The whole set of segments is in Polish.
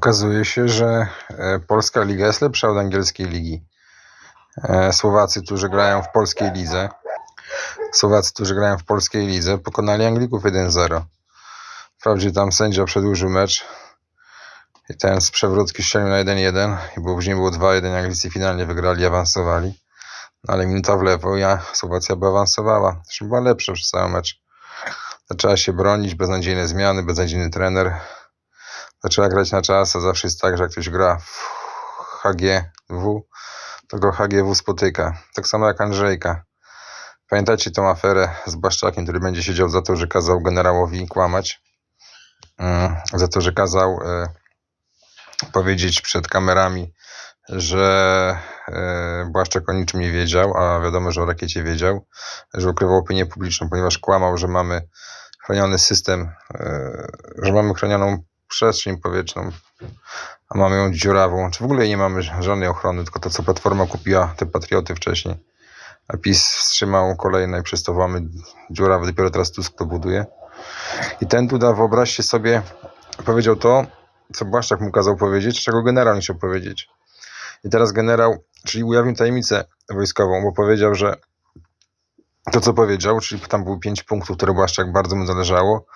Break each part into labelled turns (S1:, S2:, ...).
S1: Okazuje się, że e, polska liga jest lepsza od angielskiej ligi. E, Słowacy, którzy grają w polskiej lidze, Słowacy, którzy grają w polskiej lidze, pokonali Anglików 1-0. Wprawdzie tam sędzia przedłużył mecz i ten z przewrótki strzelił na 1-1 i później było 2-1, Anglicy finalnie wygrali, awansowali. No ale minuta w lewo, ja Słowacja by awansowała. Zresztą była lepsza przez cały mecz. Zaczęła się bronić, beznadziejne zmiany, beznadziejny trener. Zaczęła grać na czas, a zawsze jest tak, że jak ktoś gra w HGW, to go HGW spotyka. Tak samo jak Andrzejka. Pamiętacie tą aferę z Błaszczakiem, który będzie siedział za to, że kazał generałowi kłamać? Mm, Za to, że kazał e, powiedzieć przed kamerami, że e, Błaszczak o niczym nie wiedział, a wiadomo, że o rakiecie wiedział, że ukrywał opinię publiczną, ponieważ kłamał, że mamy chroniony system, e, że mamy chronioną przestrzeń powietrzną, a mamy ją dziurawą. Czy w ogóle nie mamy żadnej ochrony, tylko to, co Platforma kupiła, te patrioty wcześniej. A PiS wstrzymał kolejne i przez to mamy dziurawy, dopiero teraz Tusk to buduje. I ten Duda, wyobraźcie sobie, powiedział to, co Błaszczak mu kazał powiedzieć, czego generał nie chciał powiedzieć. I teraz generał, czyli ujawnił tajemnicę wojskową, bo powiedział, że to, co powiedział, czyli tam były pięć punktów, które Błaszczak bardzo mu zależało,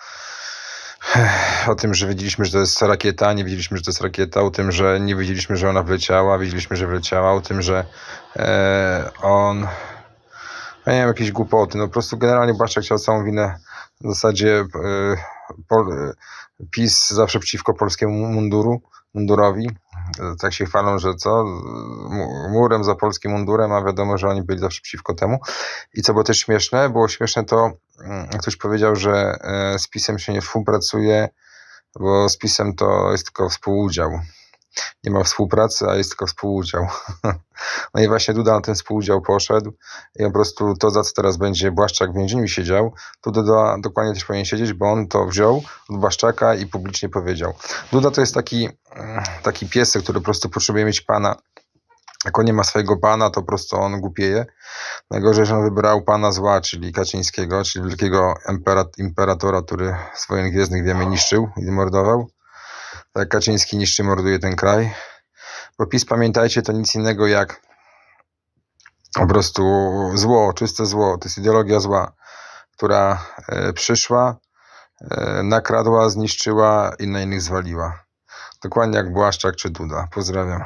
S1: o tym, że wiedzieliśmy, że to jest rakieta, nie wiedzieliśmy, że to jest rakieta, o tym, że nie wiedzieliśmy, że ona wleciała, wiedzieliśmy, że wleciała, o tym, że e, on, ja nie wiem, jakieś głupoty, no po prostu generalnie Błaszczak chciał całą winę w zasadzie e, pol, e, PiS zawsze przeciwko polskiemu munduru, mundurowi, E, tak się chwalą, że co, Mu- murem za polskim mundurem, a wiadomo, że oni byli zawsze przeciwko temu. I co było też śmieszne, było śmieszne to, ktoś powiedział, że e, z PiSem się nie współpracuje, bo z PiSem to jest tylko współudział. Nie ma współpracy, a jest tylko współudział. No i właśnie Duda na ten współudział poszedł i po prostu to, za co teraz będzie Błaszczak w więzieniu siedział, to Duda dokładnie też powinien siedzieć, bo on to wziął od Błaszczaka i publicznie powiedział. Duda to jest taki, taki piesek, który po prostu potrzebuje mieć pana. Jak on nie ma swojego pana, to po prostu on głupieje. Najgorzej, że on wybrał pana zła, czyli Kaczyńskiego, czyli wielkiego imperat- imperatora, który z wojen gwiezdnych, wiemy, niszczył i mordował. Tak Kaczyński niszczy, morduje ten kraj. Bo PiS, pamiętajcie, to nic innego jak po prostu zło, czyste zło. To jest ideologia zła, która e, przyszła, e, nakradła, zniszczyła i na innych zwaliła. Dokładnie jak Błaszczak czy Duda. Pozdrawiam.